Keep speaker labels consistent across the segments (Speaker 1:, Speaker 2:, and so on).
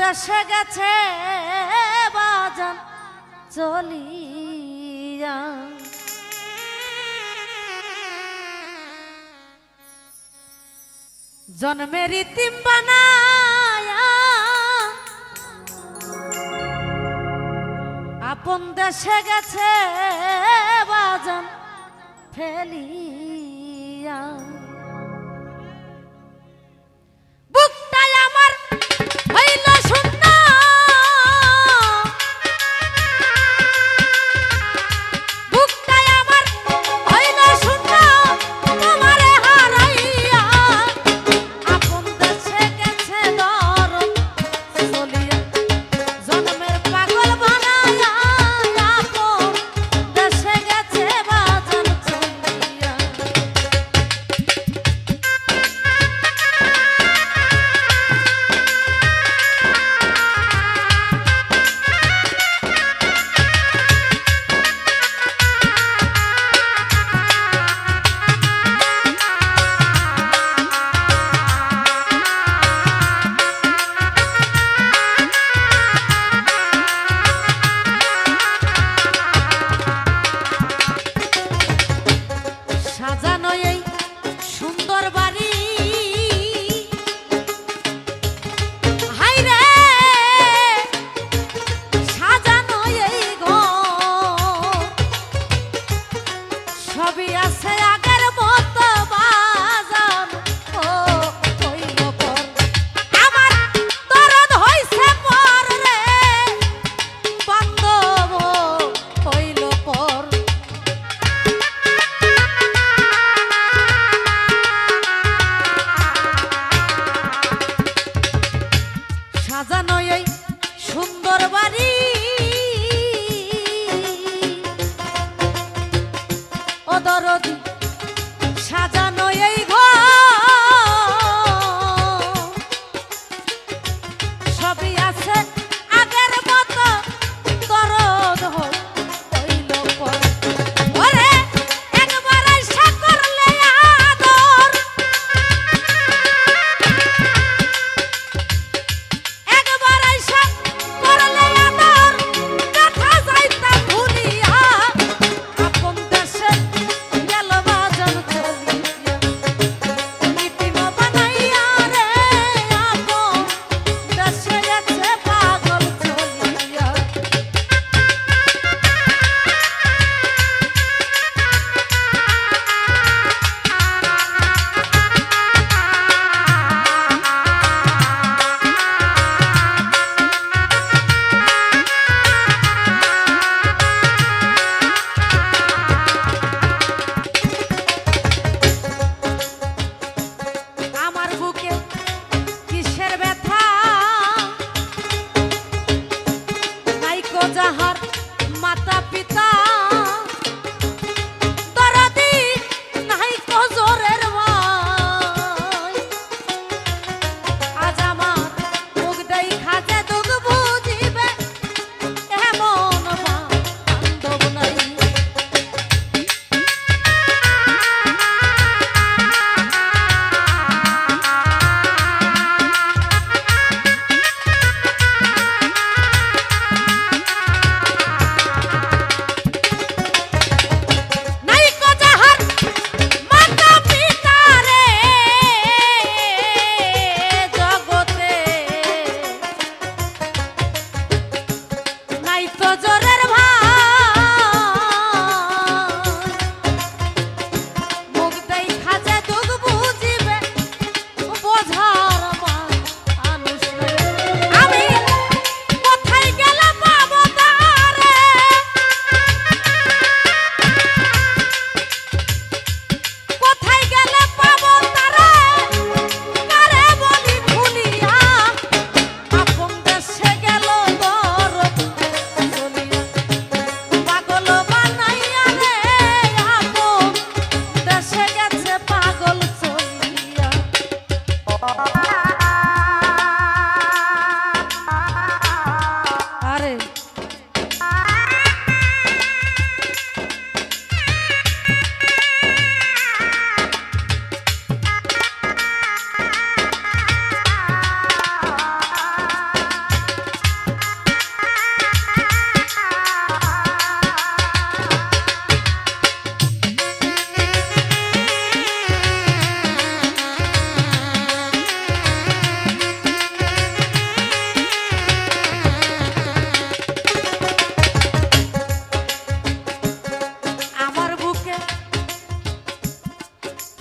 Speaker 1: দেশে গেছে বাজান চলিয়া। জন্মের তিম আপন দেশে গেছে বাজান ফেলিয়া। দরদি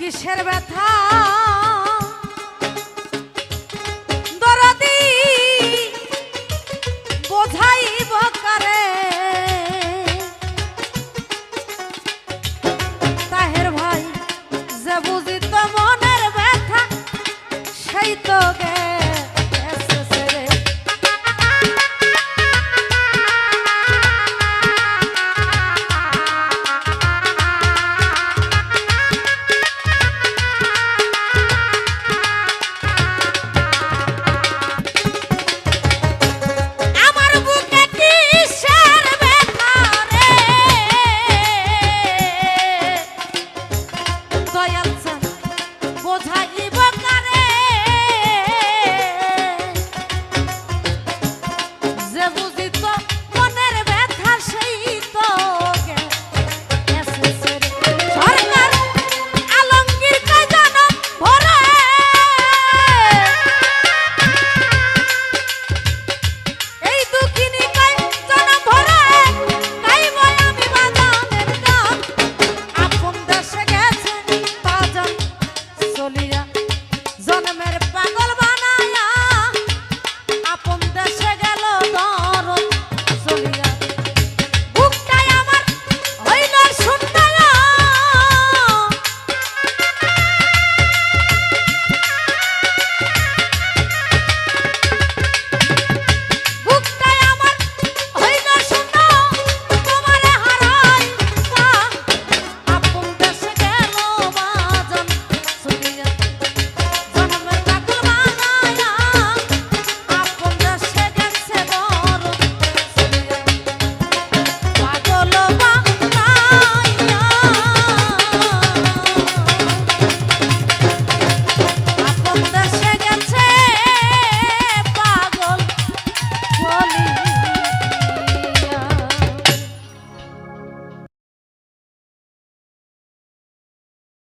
Speaker 1: কিসের ব্যথা? soy el.